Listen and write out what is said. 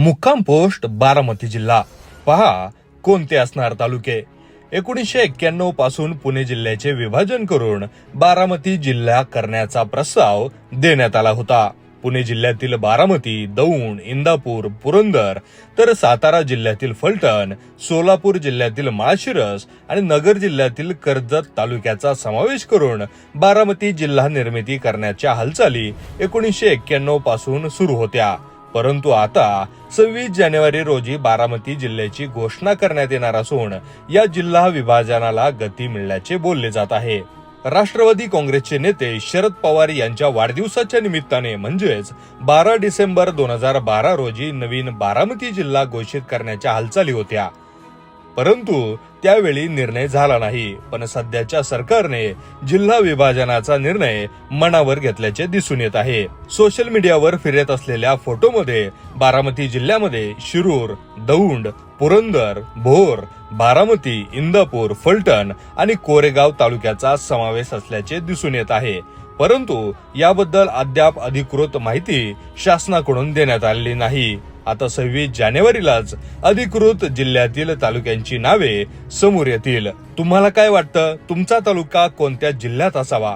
मुक्काम पोस्ट बारामती जिल्हा. पहा कोणते असणार तालुके? एकोणीसशे एक्क्याण्णवपासून पुणे जिल्ह्याचे विभाजन करून बारामती जिल्हा करण्याचा प्रस्ताव देण्यात आला होता. पुणे जिल्ह्यातील बारामती दौंड इंदापूर पुरंदर तर सातारा जिल्ह्यातील फलटण सोलापूर जिल्ह्यातील माळशिरस आणि नगर जिल्ह्यातील कर्जत तालुक्याचा समावेश करून बारामती जिल्हा निर्मिती करण्याच्या हालचाली एकोणीसशे एक्क्याण्णवपासून सुरू होत्या. परंतु आता सव्वीस जानेवारी रोजी बारामती जिल्ह्याची घोषणा करण्यात येणार असून या जिल्हा विभाजनाला गती मिळण्याचे बोलले जात आहे. राष्ट्रवादी काँग्रेसचे नेते शरद पवार यांच्या वाढदिवसाच्या निमित्ताने म्हणजेच बारा डिसेंबर दोन हजार बारा रोजी नवीन बारामती जिल्हा घोषित करण्याच्या हालचाली होत्या. परंतु त्यावेळी निर्णय झाला नाही. पण सध्याच्या सरकारने जिल्हा विभाजनाचा निर्णय मनावर घेतल्याचे दिसून येत आहे. सोशल मीडियावर फिरत असलेल्या फोटोमध्ये बारामती जिल्ह्यामध्ये शिरूर दौंड पुरंदर भोर बारामती इंदापूर फलटण आणि कोरेगाव तालुक्याचा समावेश असल्याचे दिसून येत आहे. परंतु याबद्दल अद्याप अधिकृत माहिती शासनाकडून देण्यात आलेली नाही. आता सव्वीस जानेवारीलाच अधिकृत जिल्ह्यातील तालुक्यांची नावे समोर येतील. तुम्हाला काय वाटतं? तुमचा तालुका कोणत्या जिल्ह्यात असावा?